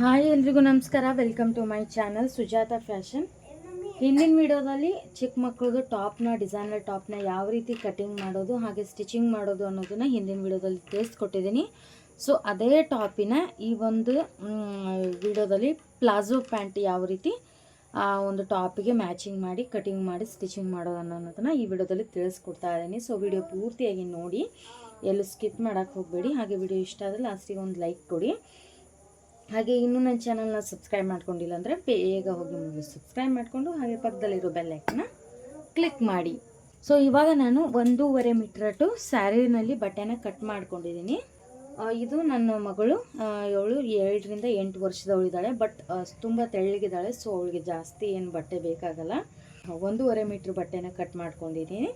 Hi ಎಲ್ರಿಗೂ ನಮಸ್ಕಾರ. Welcome to my channel Sujatha fashion ಹಿಂದಿನ ವಿಡಿಯೋದಲ್ಲಿ ಚಿಕ್ಕ ಮಕ್ಕಳದು ಟಾಪ್ನ ಡಿಸೈನರ್ ಟಾಪ್ನ ಯಾವ ರೀತಿ ಕಟಿಂಗ್ ಮಾಡೋದು, ಹಾಗೆ ಸ್ಟಿಚಿಂಗ್ ಮಾಡೋದು ಅನ್ನೋದನ್ನು ಹಿಂದಿನ ವಿಡಿಯೋದಲ್ಲಿ ತಿಳಿಸ್ಕೊಟ್ಟಿದ್ದೀನಿ. ಸೊ ಅದೇ ಟಾಪಿನ ಈ ಒಂದು ವಿಡಿಯೋದಲ್ಲಿ ಪ್ಲಾಜೋ ಪ್ಯಾಂಟ್ ಯಾವ ರೀತಿ, ಆ, ಒಂದು ಟಾಪಿಗೆ ಮ್ಯಾಚಿಂಗ್ ಮಾಡಿ ಕಟಿಂಗ್ ಮಾಡಿ ಸ್ಟಿಚಿಂಗ್ ಮಾಡೋದು ಅನ್ನೋದನ್ನು ಈ ವಿಡಿಯೋದಲ್ಲಿ ತಿಳಿಸ್ಕೊಡ್ತಾ ಇದ್ದೀನಿ. ಸೊ ವಿಡಿಯೋ ಪೂರ್ತಿಯಾಗಿ ನೋಡಿ. ಎಲ್ಲೂ ಸ್ಕಿಪ್ ಮಾಡೋಕ್ಕೆ ಹೋಗಬೇಡಿ. ಹಾಗೆ ವಿಡಿಯೋ ಇಷ್ಟ ಆದರೆ ಲಾಸ್ಟಿಗೆ ಒಂದು ಲೈಕ್ ಕೊಡಿ. ಹಾಗೆ ಇನ್ನೂ ನನ್ನ ಚಾನಲ್ನ ಸಬ್ಸ್ಕ್ರೈಬ್ ಮಾಡ್ಕೊಂಡಿಲ್ಲ ಅಂದರೆ ಬೇಗ ಹೋಗಿ ನೀವು ಸಬ್ಸ್ಕ್ರೈಬ್ ಮಾಡಿಕೊಂಡು ಹಾಗೆ ಪಕ್ಕದಲ್ಲಿರೋ ಬೆಲ್ಲೈಕನ್ನ ಕ್ಲಿಕ್ ಮಾಡಿ. ಸೊ ಇವಾಗ ನಾನು ಒಂದೂವರೆ ಮೀಟ್ರಟ್ಟು ಸ್ಯಾರಿನಲ್ಲಿ ಬಟ್ಟೆನ ಕಟ್ ಮಾಡ್ಕೊಂಡಿದ್ದೀನಿ ಇದು ನನ್ನ ಮಗಳು ಏಳು ಏಳರಿಂದ ಎಂಟು ವರ್ಷದವಳಿದ್ದಾಳೆ ಬಟ್ ತುಂಬ ತೆಳ್ಳಗಿದ್ದಾಳೆ ಸೊ ಅವಳಿಗೆ ಜಾಸ್ತಿ ಏನು ಬಟ್ಟೆ ಬೇಕಾಗಲ್ಲ. ಒಂದೂವರೆ ಮೀಟ್ರ್ ಬಟ್ಟೆನ ಕಟ್ ಮಾಡ್ಕೊಂಡಿದ್ದೀನಿ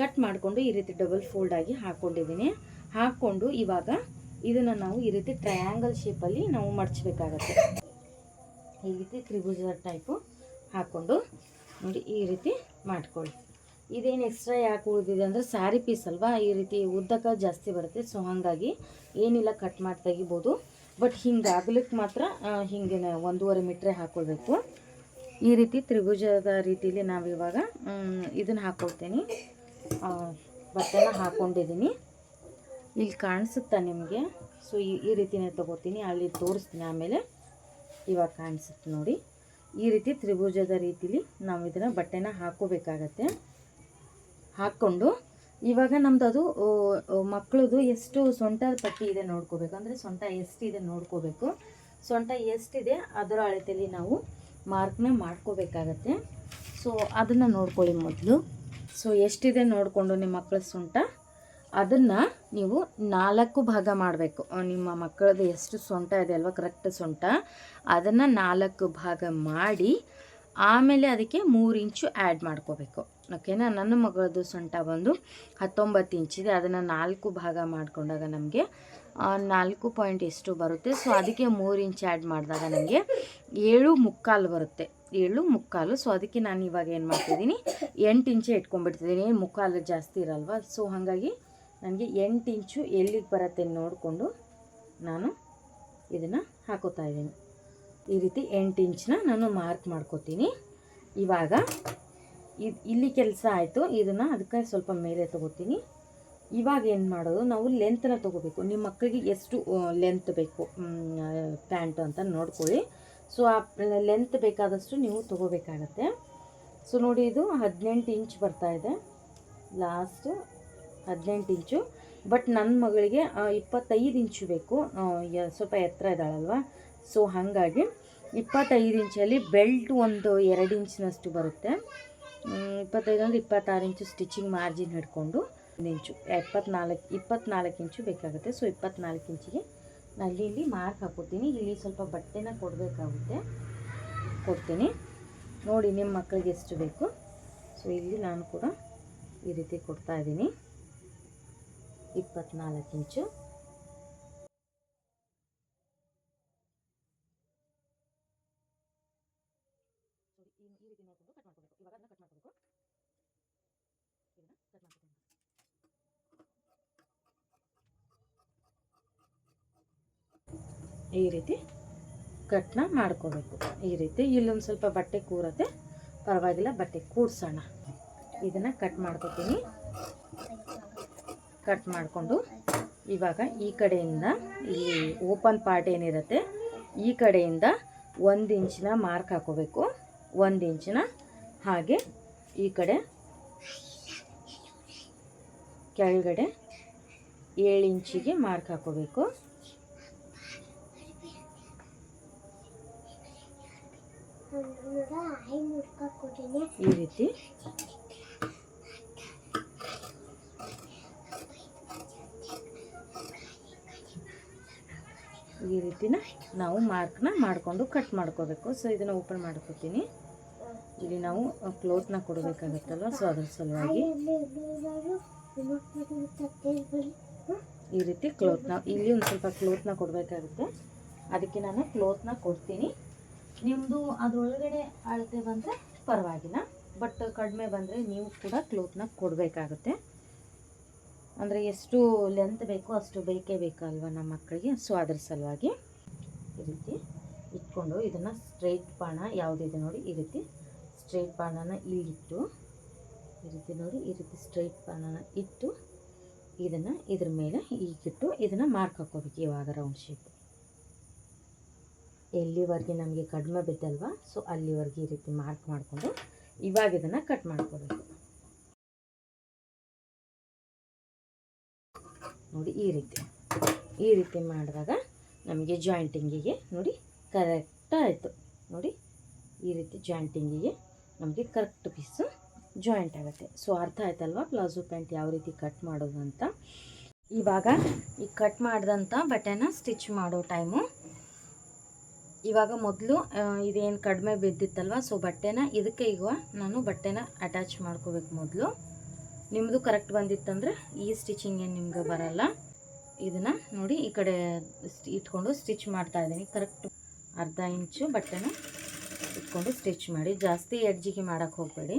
ಕಟ್ ಮಾಡಿಕೊಂಡು ಈ ರೀತಿ ಡಬಲ್ ಫೋಲ್ಡ್ ಆಗಿ ಹಾಕ್ಕೊಂಡಿದ್ದೀನಿ ಹಾಕ್ಕೊಂಡು ಇವಾಗ ಇದನ್ನು ನಾವು ಈ ರೀತಿ ಟ್ರಯಾಂಗಲ್ ಶೇಪಲ್ಲಿ ನಾವು ಮಡಚಬೇಕಾಗತ್ತೆ. ಈ ರೀತಿ ತ್ರಿಭುಜ ಟೈಪು ಹಾಕ್ಕೊಂಡು ನೋಡಿ ಈ ರೀತಿ ಮಾಡ್ಕೊಳ್ಳಿ. ಇದೇನು ಎಕ್ಸ್ಟ್ರಾ ಯಾಕೆ ಉಳಿದಿದೆ ಅಂದರೆ ಸ್ಯಾರಿ ಪೀಸ್ ಅಲ್ವಾ? ಈ ರೀತಿ ಉದ್ದಕ್ಕೆ ಜಾಸ್ತಿ ಬರುತ್ತೆ ಸೊ ಹಾಗಾಗಿ ಏನಿಲ್ಲ ಕಟ್ ಮಾಡಿ ತೆಗಿಬೋದು. ಬಟ್ ಹಿಂಗೆ ಆಗ್ಲಿಕ್ಕೆ ಮಾತ್ರ ಹಿಂಗೆ ಒಂದೂವರೆ ಮೀಟ್ರೆ ಹಾಕ್ಕೊಳ್ಬೇಕು ಈ ರೀತಿ ತ್ರಿಭುಜದ ರೀತಿಯಲ್ಲಿ ನಾವಿವಾಗ ಇದನ್ನು ಹಾಕ್ಕೊಳ್ತೀನಿ ಬಟ್ಟೆನ ಹಾಕ್ಕೊಂಡಿದ್ದೀನಿ ಇಲ್ಲಿ ಕಾಣಿಸುತ್ತಾ ನಿಮಗೆ? ಸೊ ಈ ರೀತಿನೇ ತೊಗೋತೀನಿ, ಅಲ್ಲಿ ತೋರಿಸ್ತೀನಿ ಆಮೇಲೆ. ಇವಾಗ ಕಾಣಿಸುತ್ತೆ ನೋಡಿ. ಈ ರೀತಿ ತ್ರಿಭುಜದ ರೀತಿಲಿ ನಾವು ಇದನ್ನು ಬಟ್ಟೆನ ಹಾಕೋಬೇಕಾಗತ್ತೆ. ಹಾಕ್ಕೊಂಡು, ಇವಾಗ ನಮ್ದು ಅದು ಮಕ್ಕಳದು ಎಷ್ಟು ಸೊಂಟ ಪಟ್ಟಿ ಇದೆ ನೋಡ್ಕೋಬೇಕು. ಅಂದರೆ ಸೊಂಟ ಎಷ್ಟಿದೆ ನೋಡ್ಕೋಬೇಕು. ಸೊಂಟ ಎಷ್ಟಿದೆ ಅದರ ಅಳತೆಯಲ್ಲಿ ನಾವು ಮಾರ್ಕ್ನ ಮಾಡ್ಕೋಬೇಕಾಗತ್ತೆ. ಸೊ ಅದನ್ನು ನೋಡ್ಕೊಳ್ಳಿ ಮೊದಲು. ಸೊ ಎಷ್ಟಿದೆ ನೋಡಿಕೊಂಡು ನಿಮ್ಮ ಮಕ್ಕಳ ಸೊಂಟ? ಅದನ್ನು ನೀವು ನಾಲ್ಕು ಭಾಗ ಮಾಡಬೇಕು. ನಿಮ್ಮ ಮಕ್ಕಳದು ಎಷ್ಟು ಸೊಂಟ ಇದೆ ಅಲ್ವಾ? ಕರೆಕ್ಟ್ ಸೊಂಟ. ಅದನ್ನು ನಾಲ್ಕು ಭಾಗ ಮಾಡಿ, ಆಮೇಲೆ ಅದಕ್ಕೆ ಮೂರು ಇಂಚು ಆ್ಯಡ್ ಮಾಡ್ಕೋಬೇಕು. ಓಕೆನಾ ನನ್ನ ಮಗಳದ್ದು ಸೊಂಟ ಬಂದು ಹತ್ತೊಂಬತ್ತು ಇಂಚಿದೆ ಅದನ್ನು ನಾಲ್ಕು ಭಾಗ ಮಾಡಿಕೊಂಡಾಗ ನಮಗೆ ನಾಲ್ಕು ಪಾಯಿಂಟ್ ಎಷ್ಟು ಬರುತ್ತೆ? ಸೊ ಅದಕ್ಕೆ ಮೂರು ಇಂಚ್ ಆ್ಯಡ್ ಮಾಡಿದಾಗ ನನಗೆ ಏಳು ಮುಕ್ಕಾಲು ಬರುತ್ತೆ. ಏಳು ಮುಕ್ಕಾಲು. ಸೊ ಅದಕ್ಕೆ ನಾನು ಇವಾಗ ಏನು ಮಾಡ್ತಿದ್ದೀನಿ? ಎಂಟು ಇಂಚೆ ಇಟ್ಕೊಂಡ್ಬಿಡ್ತಿದ್ದೀನಿ. ಮುಕ್ಕಾಲು ಜಾಸ್ತಿ ಇರಲ್ವ? ಸೊ ಹಾಗಾಗಿ ನನಗೆ ಎಂಟು ಇಂಚು ಎಲ್ಲಿಗೆ ಬರುತ್ತೆ ನೋಡಿಕೊಂಡು ನಾನು ಇದನ್ನು ಹಾಕೋತಾ ಇದ್ದೀನಿ. ಈ ರೀತಿ ಎಂಟು ಇಂಚನ್ನ ನಾನು ಮಾರ್ಕ್ ಮಾಡ್ಕೋತೀನಿ. ಇವಾಗ ಇದು ಇಲ್ಲಿ ಕೆಲಸ ಆಯಿತು, ಇದನ್ನು ಅದಕ್ಕೆ ಸ್ವಲ್ಪ ಮೇಲೆ ತೊಗೋತೀನಿ. ಇವಾಗ ಏನು ಮಾಡೋದು, ನಾವು ಲೆಂತನ್ನು ತೊಗೋಬೇಕು. ನಿಮ್ಮ ಮಕ್ಕಳಿಗೆ ಎಷ್ಟು ಲೆಂತ್ ಬೇಕು ಪ್ಯಾಂಟ್ ಅಂತ ನೋಡ್ಕೊಳ್ಳಿ. ಸೊ ಆ ಲೆಂತ್ ಬೇಕಾದಷ್ಟು ನೀವು ತೊಗೋಬೇಕಾಗತ್ತೆ. ಸೊ ನೋಡಿ, ಇದು ಹದಿನೆಂಟು ಇಂಚ್ ಬರ್ತಾಯಿದೆ ಲಾಸ್ಟ್ ಹದಿನೆಂಟು ಇಂಚು. ಬಟ್ ನನ್ನ ಮಗಳಿಗೆ ಇಪ್ಪತ್ತೈದು ಇಂಚು ಬೇಕು. ಸ್ವಲ್ಪ ಎತ್ತರ ಇದ್ದಾಳಲ್ವ? ಸೊ ಹಾಗಾಗಿ ಇಪ್ಪತ್ತೈದು ಇಂಚಲ್ಲಿ ಬೆಲ್ಟ್ ಒಂದು ಎರಡು ಇಂಚಿನಷ್ಟು ಬರುತ್ತೆ. ಇಪ್ಪತ್ತೈದು ಅಂದರೆ ಇಪ್ಪತ್ತಾರು ಇಂಚು ಸ್ಟಿಚಿಂಗ್ ಮಾರ್ಜಿನ್ ಹಿಡ್ಕೊಂಡು ಒಂದು ಇಂಚು. ಎಪ್ಪತ್ನಾಲ್ಕು, ಇಪ್ಪತ್ನಾಲ್ಕು ಇಂಚು ಬೇಕಾಗುತ್ತೆ. ಸೊ ಇಪ್ಪತ್ನಾಲ್ಕು ಇಂಚಿಗೆ ನಲ್ಲಿ ಇಲ್ಲಿ ಮಾರ್ಕ್ ಹಾಕೋತೀನಿ ಇಲ್ಲಿ ಸ್ವಲ್ಪ ಬಟ್ಟೆನ ಕೊಡಬೇಕಾಗುತ್ತೆ. ಕೊಡ್ತೀನಿ. ನೋಡಿ, ನಿಮ್ಮ ಮಕ್ಕಳಿಗೆ ಎಷ್ಟು ಬೇಕು. ಸೊ ಇಲ್ಲಿ ನಾನು ಕೂಡ ಈ ರೀತಿ ಕೊಡ್ತಾ ಇದ್ದೀನಿ. ಇಪ್ಪತ್ನಾಲ್ಕು ಇಂಚು. ಈ ರೀತಿ ಕಟ್ನ ಮಾಡ್ಕೋಬೇಕು. ಈ ರೀತಿ ಇಲ್ಲೊಂದು ಸ್ವಲ್ಪ ಬಟ್ಟೆ ಕೂರತ್ತೆ. ಪರವಾಗಿಲ್ಲ, ಬಟ್ಟೆ ಕೂಡ್ಸೋಣ ಇದನ್ನು ಕಟ್ ಮಾಡ್ಕೋತೀನಿ. ಕಟ್ ಮಾಡಿಕೊಂಡು ಇವಾಗ ಈ ಕಡೆಯಿಂದ ಈ ಓಪನ್ ಪಾರ್ಟ್ ಏನಿರುತ್ತೆ ಈ ಕಡೆಯಿಂದ ಒಂದು ಇಂಚಿನ ಮಾರ್ಕ್ ಹಾಕೋಬೇಕು. ಒಂದು ಇಂಚಿನ ಹಾಗೆ ಈ ಕಡೆ ಕೆಳಗಡೆ ಏಳು ಇಂಚಿಗೆ ಮಾರ್ಕ್ ಹಾಕೋಬೇಕು. ಈ ರೀತಿ ಈ ರೀತಿನ ನಾವು ಮಾರ್ಕ್ನ ಮಾಡಿಕೊಂಡು ಕಟ್ ಮಾಡ್ಕೋಬೇಕು. ಸೊ ಇದನ್ನು ಓಪನ್ ಮಾಡ್ಕೋತೀನಿ. ಇಲ್ಲಿ ನಾವು ಕ್ಲೋತ್ನ ಕೊಡಬೇಕಾಗತ್ತಲ್ವ? ಸೊ ಅದ್ರ ಸಲುವಾಗಿ ಈ ರೀತಿ ಕ್ಲೋತ್ನ ಇಲ್ಲಿ ಒಂದು ಸ್ವಲ್ಪ ಕ್ಲೋತ್ನ ಕೊಡಬೇಕಾಗುತ್ತೆ. ಅದಕ್ಕೆ ನಾನು ಕ್ಲೋತ್ನ ಕೊಡ್ತೀನಿ. ನಿಮ್ಮದು ಅದರೊಳಗಡೆ ಅಳತೆ ಬಂದರೆ ಪರವಾಗಿಲ್ಲ. ಬಟ್ ಕಡಿಮೆ ಬಂದರೆ ನೀವು ಕೂಡ ಕ್ಲೋತ್ನ ಕೊಡಬೇಕಾಗುತ್ತೆ. ಅಂದರೆ ಎಷ್ಟು ಲೆಂತ್ ಬೇಕೋ ಅಷ್ಟು ಬೇಕೇ ಬೇಕಲ್ವ ನಮ್ಮ ಮಕ್ಕಳಿಗೆ? ಸೊ ಅದ್ರ ಸಲುವಾಗಿ ಈ ರೀತಿ ಇಟ್ಕೊಂಡು ಇದನ್ನು ಸ್ಟ್ರೈಟ್ ಬಾಣ ಯಾವುದಿದೆ ನೋಡಿ, ಈ ರೀತಿ ಸ್ಟ್ರೈಟ್ ಬಾಣನ ಇಲ್ಲಿಟ್ಟು ಈ ರೀತಿ ನೋಡಿ, ಈ ರೀತಿ ಸ್ಟ್ರೈಟ್ ಬಾಣನ ಇಟ್ಟು ಇದನ್ನು ಇದ್ರ ಮೇಲೆ ಈಗಿಟ್ಟು ಇದನ್ನು ಮಾರ್ಕ್ ಹಾಕೋಬೇಕು ಇವಾಗ ರೌಂಡ್ ಶೇಪ್ ಎಲ್ಲಿವರೆಗೆ ನಮಗೆ ಕಡಿಮೆ ಬಿದ್ದಲ್ವಾ? ಸೊ ಅಲ್ಲಿವರೆಗೆ ಈ ರೀತಿ ಮಾರ್ಕ್ ಮಾಡಿಕೊಂಡು ಇವಾಗ ಇದನ್ನು ಕಟ್ ಮಾಡ್ಕೋಬೇಕು. ನೋಡಿ ಈ ರೀತಿ. ಈ ರೀತಿ ಮಾಡಿದಾಗ ನಮಗೆ ಜಾಯಿಂಟಿಂಗಿಗೆ ನೋಡಿ ಕರೆಕ್ಟ್ ಆಯಿತು. ನೋಡಿ ಈ ರೀತಿ ಜಾಯಿಂಟಿಂಗಿಗೆ ನಮಗೆ ಕರೆಕ್ಟ್ ಪೀಸು ಜಾಯಿಂಟ್ ಆಗುತ್ತೆ. ಸೊ ಅರ್ಥ ಆಯ್ತಲ್ವಾ? ಪ್ಲಾಜೋ ಪ್ಯಾಂಟ್ ಯಾವ ರೀತಿ ಕಟ್ ಮಾಡೋದು ಅಂತ? ಇವಾಗ ಈ ಕಟ್ ಮಾಡಿದಂಥ ಬಟ್ಟೆನ ಸ್ಟಿಚ್ ಮಾಡೋ ಟೈಮು ಇವಾಗ ಮೊದಲು ಇದೇನು ಕಡಿಮೆ ಬಿದ್ದಿತ್ತಲ್ವ? ಸೊ ಬಟ್ಟೆನ, ಇದಕ್ಕೆ ಈಗ ನಾನು ಬಟ್ಟೆನ ಅಟ್ಯಾಚ್ ಮಾಡ್ಕೋಬೇಕು ಮೊದಲು. ನಿಮ್ಮದು ಕರೆಕ್ಟ್ ಬಂದಿತ್ತಂದ್ರೆ ಈ ಸ್ಟಿಚಿಂಗ್ ಏನು ನಿಮ್ಗೆ ಬರಲ್ಲ. ಇದನ್ನು ನೋಡಿ ಈ ಕಡೆ ಇಟ್ಕೊಂಡು ಸ್ಟಿಚ್ ಮಾಡ್ತಾ ಇದ್ದೀನಿ. ಕರೆಕ್ಟ್ ಅರ್ಧ ಇಂಚು ಬಟ್ಟೆನ ಇಟ್ಕೊಂಡು ಸ್ಟಿಚ್ ಮಾಡಿ. ಜಾಸ್ತಿ ಎಡ್ಜಿಗೆ ಮಾಡೋಕ್ಕೆ ಹೋಗಬೇಡಿ.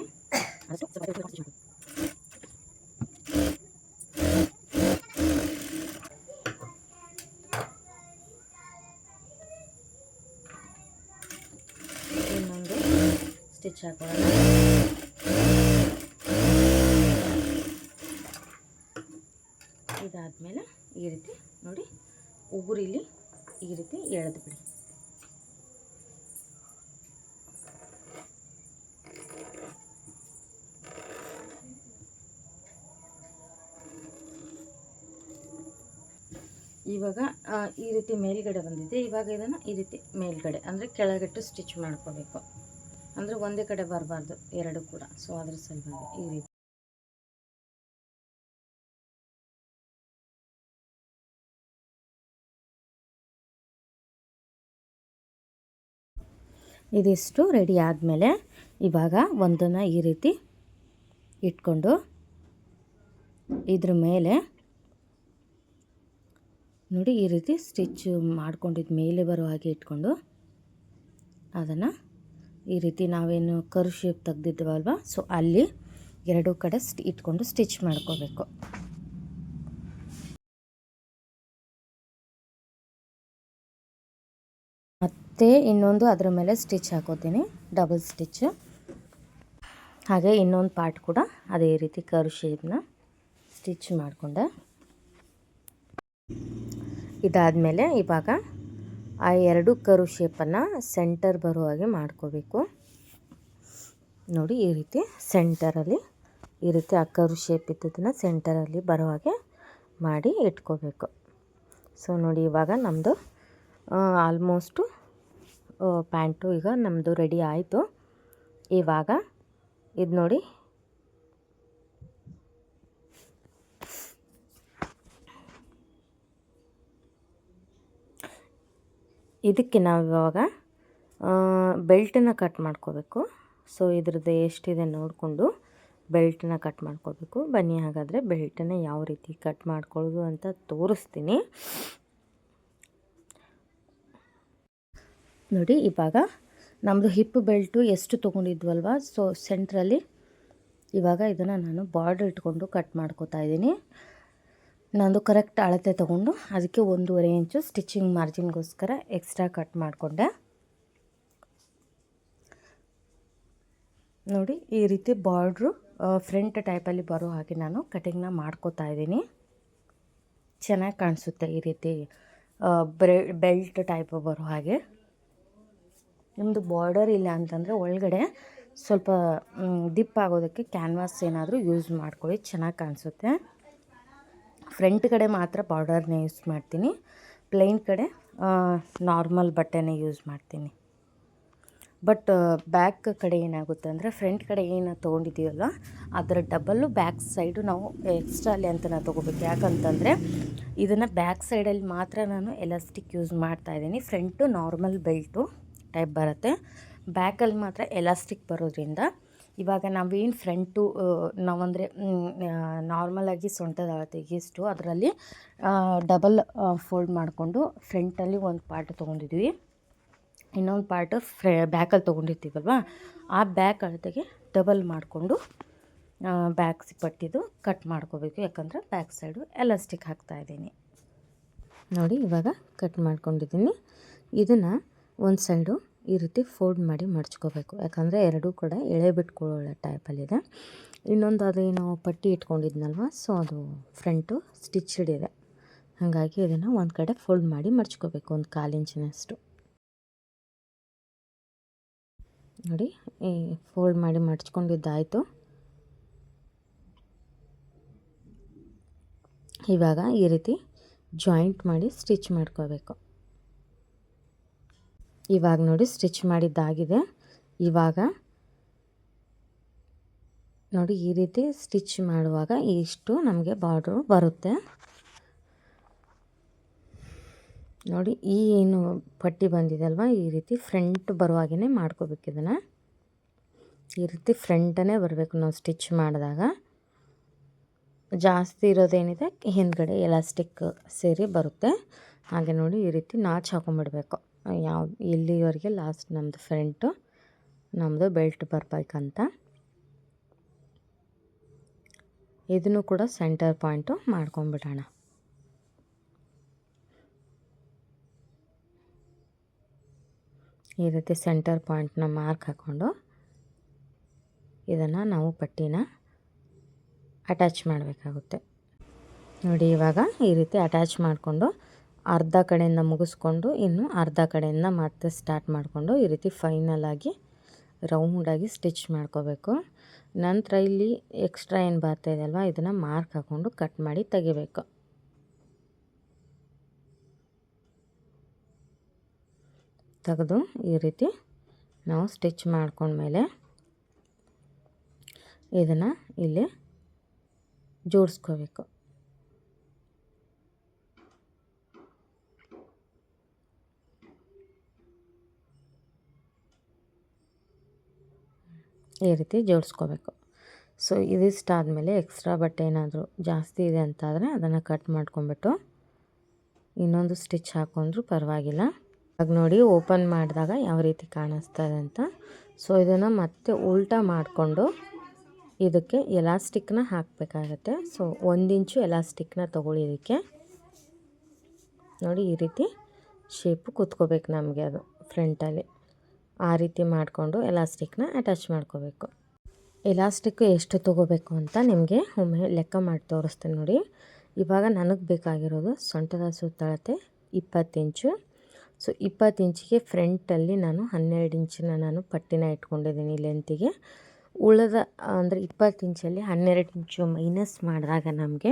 ಇನ್ನೊಂದು ಸ್ಟಿಚ್ ಹಾಕೊಳ್ಳೋಣ ಇದಾದಮೇಲೆ ಈ ರೀತಿ ನೋಡಿ ಉಗುರಿಲಿ ಈ ರೀತಿ ಎಳೆದು ಬಿಡಿ. ಇವಾಗ ಈ ರೀತಿ ಮೇಲ್ಗಡೆ ಬಂದಿದೆ. ಇವಾಗ ಇದನ್ನು ಈ ರೀತಿ ಮೇಲ್ಗಡೆ, ಅಂದರೆ ಕೆಳಗಟ್ಟು ಸ್ಟಿಚ್ ಮಾಡ್ಕೋಬೇಕು. ಅಂದರೆ ಒಂದೇ ಕಡೆ ಬರಬಾರ್ದು, ಎರಡು ಕೂಡ. ಸೊ ಅದ್ರ ಸಲುವಾಗಿ ಈ ರೀತಿ. ಇದಿಷ್ಟು ರೆಡಿ ಆದಮೇಲೆ ಇವಾಗ ಒಂದನ್ನು ಈ ರೀತಿ ಇಟ್ಕೊಂಡು ಇದ್ರ ಮೇಲೆ ನೋಡಿ ಈ ರೀತಿ ಸ್ಟಿಚ್ ಮಾಡ್ಕೊಂಡಿದ್ದ ಮೇಲೆ ಬರೋ ಹಾಗೆ ಇಟ್ಕೊಂಡು ಅದನ್ನು ಈ ರೀತಿ ನಾವೇನು ಕರು ಶೇಪ್ ತೆಗ್ದಿದ್ವಲ್ವ? ಸೊ ಅಲ್ಲಿ ಎರಡೂ ಕಡೆ ಸ್ಟಿ ಇಟ್ಕೊಂಡು ಸ್ಟಿಚ್ ಮಾಡ್ಕೋಬೇಕು. ಮತ್ತು ಇನ್ನೊಂದು ಅದರ ಮೇಲೆ ಸ್ಟಿಚ್ ಹಾಕೋತೀನಿ ಡಬಲ್ ಸ್ಟಿಚ್ ಹಾಗೆ ಇನ್ನೊಂದು ಪಾರ್ಟ್ ಕೂಡ ಅದೇ ರೀತಿ ಕರು ಶೇಪ್ನ ಸ್ಟಿಚ್ ಮಾಡಿಕೊಂಡೆ. ಇದಾದಮೇಲೆ ಇವಾಗ ಆ ಎರಡು ಕರು ಶೇಪನ್ನು ಸೆಂಟರ್ ಬರೋ ಹಾಗೆ ಮಾಡ್ಕೋಬೇಕು. ನೋಡಿ ಈ ರೀತಿ ಸೆಂಟರಲ್ಲಿ ಈ ರೀತಿ ಆ ಕರು ಶೇಪ್ ಇದ್ದದನ್ನು ಸೆಂಟರಲ್ಲಿ ಬರೋ ಹಾಗೆ ಮಾಡಿ ಇಟ್ಕೋಬೇಕು. ಸೊ ನೋಡಿ ಇವಾಗ ನಮ್ಮದು ಆಲ್ಮೋಸ್ಟು ಪ್ಯಾಂಟು ಈಗ ನಮ್ಮದು ರೆಡಿ ಆಯಿತು. ಇವಾಗ ಇದು ನೋಡಿ. ಇದಕ್ಕೆ ನಾವು ಇವಾಗ ಬೆಲ್ಟನ್ನು ಕಟ್ ಮಾಡ್ಕೋಬೇಕು. ಸೊ, ಇದ್ರದ್ದು ಎಷ್ಟಿದೆ ನೋಡಿಕೊಂಡು ಬೆಲ್ಟನ್ನು ಕಟ್ ಮಾಡ್ಕೋಬೇಕು. ಬನ್ನಿ ಹಾಗಾದರೆ ಬೆಲ್ಟನ್ನು ಯಾವ ರೀತಿ ಕಟ್ ಮಾಡ್ಕೊಳ್ಳೋದು ಅಂತ ತೋರಿಸ್ತೀನಿ. ನೋಡಿ, ಇವಾಗ ನಮ್ಮದು ಹಿಪ್ ಬೆಲ್ಟು ಎಷ್ಟು ತೊಗೊಂಡಿದ್ವಲ್ವ? ಸೊ ಸೆಂಟ್ರಲ್ಲಿ ಇವಾಗ ಇದನ್ನು ನಾನು ಬಾರ್ಡರ್ ಇಟ್ಕೊಂಡು ಕಟ್ ಮಾಡ್ಕೋತಾ ಇದ್ದೀನಿ. ನಂದು ಕರೆಕ್ಟ್ ಅಳತೆ ತೊಗೊಂಡು ಅದಕ್ಕೆ ಒಂದೂವರೆ ಇಂಚು ಸ್ಟಿಚಿಂಗ್ ಮಾರ್ಜಿನ್ಗೋಸ್ಕರ ಎಕ್ಸ್ಟ್ರಾ ಕಟ್ ಮಾಡಿಕೊಂಡೆ. ನೋಡಿ, ಈ ರೀತಿ ಬಾರ್ಡ್ರು ಫ್ರಂಟ್ ಟೈಪಲ್ಲಿ ಬರೋ ಹಾಗೆ ನಾನು ಕಟಿಂಗ್ನ ಮಾಡ್ಕೋತಾ ಇದ್ದೀನಿ. ಚೆನ್ನಾಗಿ ಕಾಣಿಸುತ್ತೆ ಈ ರೀತಿ ಬ್ರೆ ಬೆಲ್ಟ್ ಟೈಪ್ ಬರೋ ಹಾಗೆ. ನಿಮ್ಮದು ಬಾರ್ಡರ್ ಇಲ್ಲ ಅಂತಂದರೆ ಒಳಗಡೆ ಸ್ವಲ್ಪ ದಿಪ್ ಆಗೋದಕ್ಕೆ ಕ್ಯಾನ್ವಾಸ್ ಏನಾದರೂ ಯೂಸ್ ಮಾಡ್ಕೊಳ್ಳಿ, ಚೆನ್ನಾಗಿ ಕಾಣಿಸುತ್ತೆ. ಫ್ರಂಟ್ ಕಡೆ ಮಾತ್ರ ಬಾರ್ಡರ್ನೇ ಯೂಸ್ ಮಾಡ್ತೀನಿ. ಪ್ಲೈನ್ ಕಡೆ ನಾರ್ಮಲ್ ಬಟ್ಟೆನೇ ಯೂಸ್ ಮಾಡ್ತೀನಿ. ಬಟ್ ಬ್ಯಾಕ್ ಕಡೆ ಏನಾಗುತ್ತೆ ಅಂದರೆ ಫ್ರಂಟ್ ಕಡೆ ಏನು ತೊಗೊಂಡಿದ್ದೀವಲ್ಲ, ಅದರ ಡಬಲ್ಲು ಬ್ಯಾಕ್ ಸೈಡು ನಾವು ಎಕ್ಸ್ಟ್ರಾ ನಾನು ತೊಗೋಬೇಕು. ಯಾಕಂತಂದರೆ ಇದನ್ನು ಬ್ಯಾಕ್ ಸೈಡಲ್ಲಿ ಮಾತ್ರ ನಾನು ಎಲಾಸ್ಟಿಕ್ ಯೂಸ್ ಮಾಡ್ತಾ ಇದ್ದೀನಿ. ಫ್ರಂಟು ನಾರ್ಮಲ್ ಬೆಲ್ಟು ಟೈಪ್ ಬರುತ್ತೆ. ಬ್ಯಾಕಲ್ಲಿ ಮಾತ್ರ ಎಲಾಸ್ಟಿಕ್ ಬರೋದ್ರಿಂದ ಇವಾಗ ನಾವೇನು ಫ್ರಂಟು ನಾವಂದರೆ ನಾರ್ಮಲಾಗಿ ಸೊಂಟದ ಅಳತೆಗಿಷ್ಟು ಅದರಲ್ಲಿ ಡಬಲ್ ಫೋಲ್ಡ್ ಮಾಡಿಕೊಂಡು ಫ್ರಂಟಲ್ಲಿ ಒಂದು ಪಾರ್ಟ್ ತೊಗೊಂಡಿದ್ವಿ ಇನ್ನೊಂದು ಪಾರ್ಟ್ ಫ್ರೆ ಬ್ಯಾಕಲ್ಲಿ ತೊಗೊಂಡಿರ್ತೀವಲ್ವ? ಆ ಬ್ಯಾಕ್ ಅಳತೆಗೆ ಡಬಲ್ ಮಾಡಿಕೊಂಡು ಬ್ಯಾಕ್ ಪಟ್ಟಿದ್ದು ಕಟ್ ಮಾಡ್ಕೋಬೇಕು. ಯಾಕಂದರೆ ಬ್ಯಾಕ್ ಸೈಡು ಎಲಾಸ್ಟಿಕ್ ಹಾಕ್ತಾಯಿದ್ದೀನಿ ನೋಡಿ ಇವಾಗ ಕಟ್ ಮಾಡ್ಕೊಂಡಿದ್ದೀನಿ. ಇದನ್ನು ಒಂದು ಸೈಡು ಈ ರೀತಿ ಫೋಲ್ಡ್ ಮಾಡಿ ಮಡ್ಚ್ಕೋಬೇಕು. ಯಾಕಂದರೆ ಎರಡೂ ಕಡೆ ಎಳೆ ಬಿಟ್ಕೊಳ್ಳೋ ಟೈಪಲ್ಲಿದೆ ಇನ್ನೊಂದು ಅದೇನು ಪಟ್ಟಿ ಇಟ್ಕೊಂಡಿದ್ನಲ್ವ ಸೊ ಅದು ಫ್ರಂಟು ಸ್ಟಿಚ್ಡ್ ಇದೆ. ಹಾಗಾಗಿ ಇದನ್ನು ಒಂದು ಕಡೆ ಫೋಲ್ಡ್ ಮಾಡಿ ಮಡ್ಚ್ಕೋಬೇಕು, ಒಂದು ಕಾಲು ಇಂಚಿನಷ್ಟು. ನೋಡಿ, ಈ ಫೋಲ್ಡ್ ಮಾಡಿ ಮಡ್ಚ್ಕೊಂಡಿದ್ದಾಯಿತು. ಇವಾಗ ಈ ರೀತಿ ಜಾಯಿಂಟ್ ಮಾಡಿ ಸ್ಟಿಚ್ ಮಾಡ್ಕೋಬೇಕು. ಇವಾಗ ನೋಡಿ ಸ್ಟಿಚ್ ಮಾಡಿದ್ದಾಗಿದೆ. ಇವಾಗ ನೋಡಿ ಈ ರೀತಿ ಸ್ಟಿಚ್ ಮಾಡುವಾಗ ಇಷ್ಟು ನಮಗೆ ಬಾರ್ಡ್ರು ಬರುತ್ತೆ. ನೋಡಿ ಈ ಏನು ಪಟ್ಟಿ ಬಂದಿದೆ ಅಲ್ವಾ? ಈ ರೀತಿ ಫ್ರಂಟ್ ಬರುವಾಗೇ ಮಾಡ್ಕೋಬೇಕು ಇದನ್ನು. ಈ ರೀತಿ ಫ್ರಂಟನೇ ಬರಬೇಕು ನಾವು ಸ್ಟಿಚ್ ಮಾಡಿದಾಗ. ಜಾಸ್ತಿ ಇರೋದೇನಿದೆ? ಹಿಂದ್ಗಡೆ ಎಲಾಸ್ಟಿಕ್ ಸೇರಿ ಬರುತ್ತೆ. ಹಾಗೆ ನೋಡಿ ಈ ರೀತಿ ನಾಚ್ ಹಾಕೊಂಡ್ಬಿಡ್ಬೇಕು ಯಾವ ಇಲ್ಲಿವರೆಗೆ ಲಾಸ್ಟ್ ನಮ್ಮದು ಫ್ರೆಂಟು ನಮ್ಮದು ಬೆಲ್ಟ್ ಬರಬೇಕಂತ ಇದನ್ನು ಕೂಡ ಸೆಂಟರ್ ಪಾಯಿಂಟು ಮಾಡ್ಕೊಂಬಿಡೋಣ. ಈ ರೀತಿ ಸೆಂಟರ್ ಪಾಯಿಂಟ್ನ ಮಾರ್ಕ್ ಹಾಕ್ಕೊಂಡು ಇದನ್ನು ನಾವು ಪಟ್ಟಿನ ಅಟ್ಯಾಚ್ ಮಾಡಬೇಕಾಗುತ್ತೆ. ನೋಡಿ ಇವಾಗ ಈ ರೀತಿ ಅಟ್ಯಾಚ್ ಮಾಡಿಕೊಂಡು ಅರ್ಧ ಕಡೆಯಿಂದ ಮುಗಿಸ್ಕೊಂಡು ಇನ್ನು ಅರ್ಧ ಕಡೆಯಿಂದ ಮತ್ತೆ ಸ್ಟಾರ್ಟ್ ಮಾಡಿಕೊಂಡು ಈ ರೀತಿ ಫೈನಲ್ ಆಗಿ ರೌಂಡಾಗಿ ಸ್ಟಿಚ್ ಮಾಡ್ಕೋಬೇಕು. ನಂತರ ಇಲ್ಲಿ ಎಕ್ಸ್ಟ್ರಾ ಏನು ಬರ್ತಾಯಿದೆ ಅಲ್ವಾ? ಇದನ್ನು ಮಾರ್ಕ್ ಹಾಕ್ಕೊಂಡು ಕಟ್ ಮಾಡಿ ತೆಗಿಬೇಕು. ತೆಗೆದು ಈ ರೀತಿ ನಾವು ಸ್ಟಿಚ್ ಮಾಡ್ಕೊಂಡ್ಮೇಲೆ ಇದನ್ನು ಇಲ್ಲಿ ಜೋಡಿಸ್ಕೋಬೇಕು. ಈ ರೀತಿ ಜೋಡಿಸ್ಕೋಬೇಕು. ಸೊ ಇದಿಷ್ಟಾದಮೇಲೆ ಎಕ್ಸ್ಟ್ರಾ ಬಟ್ಟೆ ಏನಾದರೂ ಜಾಸ್ತಿ ಇದೆ ಅಂತಾದರೆ ಅದನ್ನು ಕಟ್ ಮಾಡ್ಕೊಂಬಿಟ್ಟು ಇನ್ನೊಂದು ಸ್ಟಿಚ್ ಹಾಕೊಂಡ್ರೂ ಪರವಾಗಿಲ್ಲ. ಆಗ ನೋಡಿ ಓಪನ್ ಮಾಡಿದಾಗ ಯಾವ ರೀತಿ ಕಾಣಿಸ್ತದೆ ಅಂತ. ಸೊ ಇದನ್ನು ಮತ್ತೆ ಉಲ್ಟಾ ಮಾಡಿಕೊಂಡು ಇದಕ್ಕೆ ಎಲಾಸ್ಟಿಕ್ನ ಹಾಕಬೇಕಾಗತ್ತೆ. ಸೊ ಒಂದು ಇಂಚು ಎಲಾಸ್ಟಿಕ್ನ ತೊಗೊಳ್ಳಿ ಇದಕ್ಕೆ. ನೋಡಿ ಈ ರೀತಿ ಶೇಪು ಕುತ್ಕೋಬೇಕು ನಮಗೆ ಅದು ಫ್ರಂಟಲ್ಲಿ ಆ ರೀತಿ ಮಾಡಿಕೊಂಡು ಎಲಾಸ್ಟಿಕ್ನ ಅಟ್ಯಾಚ್ ಮಾಡ್ಕೋಬೇಕು. ಎಲಾಸ್ಟಿಕ್ ಎಷ್ಟು ತೊಗೋಬೇಕು ಅಂತ ನಿಮಗೆ ಒಮ್ಮೆ ಲೆಕ್ಕ ಮಾಡಿ ತೋರಿಸ್ತೀನಿ ನೋಡಿ. ಇವಾಗ ನನಗೆ ಬೇಕಾಗಿರೋದು ಸೊಂಟದ ಸುತ್ತಳತೆ ಇಪ್ಪತ್ತು ಇಂಚು. ಸೊ ಇಪ್ಪತ್ತು ಇಂಚಿಗೆ ಫ್ರಂಟಲ್ಲಿ ನಾನು ಹನ್ನೆರಡು ಇಂಚಿನ ನಾನು ಪಟ್ಟಿನ ಇಟ್ಕೊಂಡಿದ್ದೀನಿ ಲೆಂತಿಗೆ ಉಳಿದ, ಅಂದರೆ ಇಪ್ಪತ್ತು ಇಂಚಲ್ಲಿ ಹನ್ನೆರಡು ಇಂಚು ಮೈನಸ್ ಮಾಡಿದಾಗ ನಮಗೆ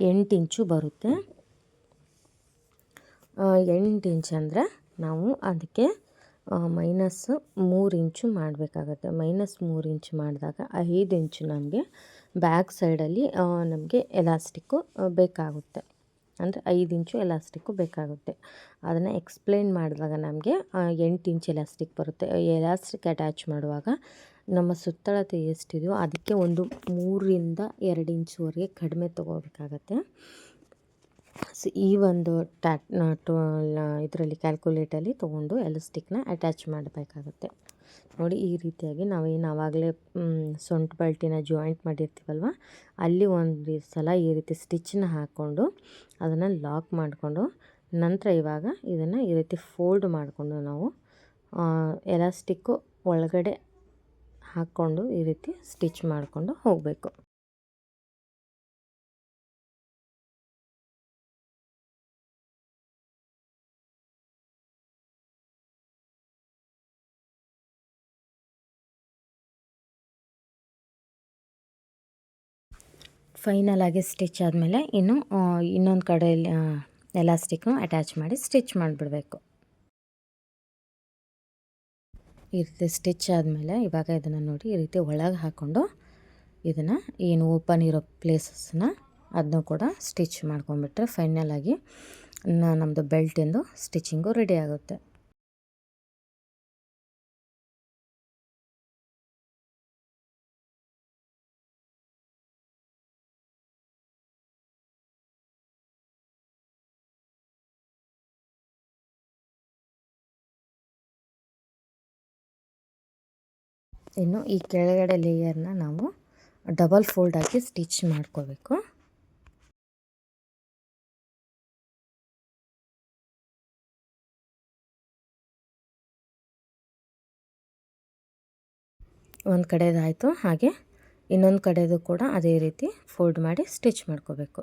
ಎಂಟು ಇಂಚು ಬರುತ್ತೆ. ಎಂಟು ಇಂಚ್ ಅಂದರೆ ನಾವು ಅದಕ್ಕೆ ಮೈನಸ್ ಮೂರು ಇಂಚು ಮಾಡಬೇಕಾಗತ್ತೆ. ಮೈನಸ್ ಮೂರು ಇಂಚು ಮಾಡಿದಾಗ ಐದು ಇಂಚು ನಮಗೆ ಬ್ಯಾಕ್ ಸೈಡಲ್ಲಿ ನಮಗೆ ಎಲಾಸ್ಟಿಕ್ಕು ಬೇಕಾಗುತ್ತೆ. ಅಂದರೆ ಐದು ಇಂಚು ಎಲಾಸ್ಟಿಕ್ಕು ಬೇಕಾಗುತ್ತೆ. ಅದನ್ನು ಎಕ್ಸ್ಪ್ಲೇನ್ ಮಾಡಿದಾಗ ನಮಗೆ ಎಂಟು ಇಂಚ್ ಎಲಾಸ್ಟಿಕ್ ಬರುತ್ತೆ. ಎಲಾಸ್ಟಿಕ್ ಅಟ್ಯಾಚ್ ಮಾಡುವಾಗ ನಮ್ಮ ಸುತ್ತಳತೆ ಎಷ್ಟಿದೆಯೋ ಅದಕ್ಕೆ ಒಂದು ಮೂರರಿಂದ ಎರಡು ಇಂಚುವರೆಗೆ ಕಡಿಮೆ ತೊಗೋಬೇಕಾಗತ್ತೆ. ಸೊ ಈ ಒಂದು ಟ್ಯಾಟ್ ಇದರಲ್ಲಿ ಕ್ಯಾಲ್ಕುಲೇಟಲ್ಲಿ ತೊಗೊಂಡು ಎಲಾಸ್ಟಿಕ್ನ ಅಟ್ಯಾಚ್ ಮಾಡಬೇಕಾಗುತ್ತೆ. ನೋಡಿ, ಈ ರೀತಿಯಾಗಿ ನಾವು ಏನು ಆವಾಗಲೇ ಸೊಂಟ ಬಲ್ಟಿನ ಜಾಯಿಂಟ್ ಮಾಡಿರ್ತೀವಲ್ವ? ಅಲ್ಲಿ ಒಂದು ಸಲ ಈ ರೀತಿ ಸ್ಟಿಚ್ನ ಹಾಕ್ಕೊಂಡು ಅದನ್ನು ಲಾಕ್ ಮಾಡಿಕೊಂಡು ನಂತರ ಇವಾಗ ಇದನ್ನು ಈ ರೀತಿ ಫೋಲ್ಡ್ ಮಾಡಿಕೊಂಡು ನಾವು ಎಲಾಸ್ಟಿಕ್ಕು ಒಳಗಡೆ ಹಾಕ್ಕೊಂಡು ಈ ರೀತಿ ಸ್ಟಿಚ್ ಮಾಡಿಕೊಂಡು ಹೋಗಬೇಕು. ಫೈನಲ್ ಆಗಿ ಸ್ಟಿಚ್ ಆದಮೇಲೆ ಇನ್ನು ಇನ್ನೊಂದು ಕಡೆ ಎಲಾಸ್ಟಿಕ್ನು ಅಟ್ಯಾಚ್ ಮಾಡಿ ಸ್ಟಿಚ್ ಮಾಡಿಬಿಡಬೇಕು. ಈ ರೀತಿ ಸ್ಟಿಚ್ ಆದಮೇಲೆ ಇವಾಗ ಇದನ್ನು ನೋಡಿ ಈ ರೀತಿ ಒಳಗೆ ಹಾಕ್ಕೊಂಡು ಇದನ್ನು ಏನು ಓಪನ್ ಇರೋ ಪ್ಲೇಸಸ್ನ ಅದನ್ನು ಕೂಡ ಸ್ಟಿಚ್ ಮಾಡ್ಕೊಂಡ್ಬಿಟ್ರೆ ಫೈನಲ್ ಆಗಿ ನಮ್ಮದು ಬೆಲ್ಟಿಂದು ಸ್ಟಿಚಿಂಗು ರೆಡಿ ಆಗುತ್ತೆ. ಇನ್ನು ಈ ಕೆಳಗಡೆ ಲೇಯರ್ನ ನಾವು ಡಬಲ್ ಫೋಲ್ಡ್ ಹಾಕಿ ಸ್ಟಿಚ್ ಮಾಡ್ಕೋಬೇಕು. ಒಂದು ಕಡೆದಾಯಿತು, ಹಾಗೆ ಇನ್ನೊಂದು ಕಡೆದು ಕೂಡ ಅದೇ ರೀತಿ ಫೋಲ್ಡ್ ಮಾಡಿ ಸ್ಟಿಚ್ ಮಾಡ್ಕೋಬೇಕು.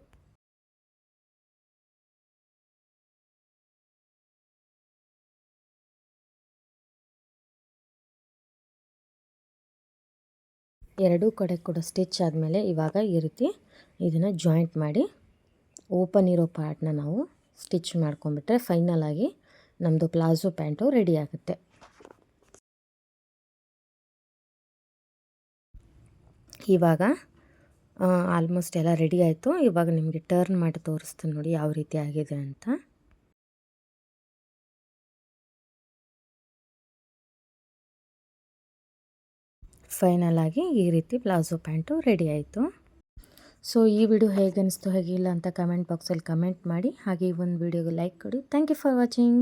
ಎರಡೂ ಕಡೆ ಕೂಡ ಸ್ಟಿಚ್ ಆದಮೇಲೆ ಇವಾಗ ಈ ರೀತಿ ಇದನ್ನು ಜಾಯಿಂಟ್ ಮಾಡಿ ಓಪನ್ ಇರೋ ಪಾರ್ಟ್ನ ನಾವು ಸ್ಟಿಚ್ ಮಾಡ್ಕೊಂಬಿಟ್ರೆ ಫೈನಲ್ ಆಗಿ ನಮ್ಮದು ಪ್ಲಾಜೋ ಪ್ಯಾಂಟು ರೆಡಿ ಆಗುತ್ತೆ. ಇವಾಗ ಆಲ್ಮೋಸ್ಟ್ ಎಲ್ಲ ರೆಡಿ ಆಯಿತು. ಇವಾಗ ನಿಮಗೆ ಟರ್ನ್ ಮಾಡಿ ತೋರಿಸ್ತೀನಿ ನೋಡಿ ಯಾವ ರೀತಿ ಆಗಿದೆ ಅಂತ. ಫೈನಲ್ ಆಗಿ ಈ ರೀತಿ ಪ್ಲಾಜೋ ಪ್ಯಾಂಟು ರೆಡಿ ಆಯಿತು. ಸೊ ಈ ವಿಡಿಯೋ ಹೇಗೆ ಅನಿಸ್ತು ಹೇಗಿಲ್ಲ ಅಂತ ಕಮೆಂಟ್ ಬಾಕ್ಸಲ್ಲಿ ಕಮೆಂಟ್ ಮಾಡಿ, ಹಾಗೆ ಈ ಒಂದು ವಿಡಿಯೋಗೆ ಲೈಕ್ ಕೊಡಿ. Thank you for watching